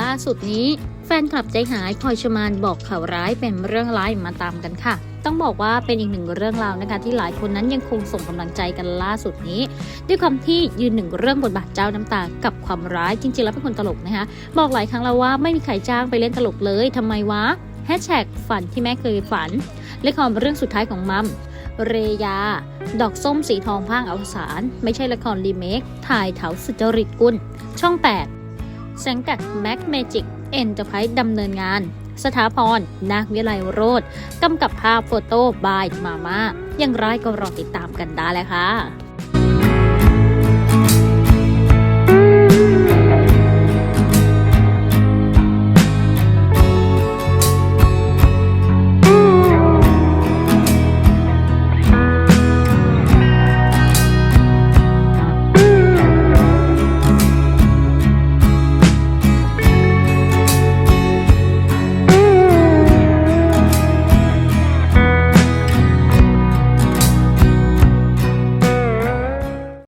ล่าสุดนี้ แฟนคลับใจหายพลอยชมานบอกข่าวร้ายเป็นเรื่องร้ายมาตามกันค่ะต้องบอกว่าเป็นอีกหนึ่งเรื่องราวนะคะที่หลายคนนั้นยังคงส่งกำลังใจกันล่าสุดนี้ ด้วยความที่ยืนหนึ่งเรื่องบทบาทเจ้าน้ำตากับความร้ายจริงๆ แล้วเป็นคนตลกนะคะบอกหลายครั้งแล้วว่าไม่มีใครจ้างไปเล่นตลกเลยทำไมวะแฮชแท็กฝันที่แม่เคยฝันละครเรื่องสุดท้ายของมัมเรยา ดอกส้มสีทองพางอวสาน ไม่ใช่ละครรีเมคถ่ายเถาสุจริตกุลช่อง 8 สังกัดแม็กเมจิกเอ็นเตอร์ไพรส์ดำเนินงาน สถาพรนาควิไลโรธกำกับภาพโฟโต้บายมาม่าอย่างไรก็รอติดตามกันได้เลยค่ะ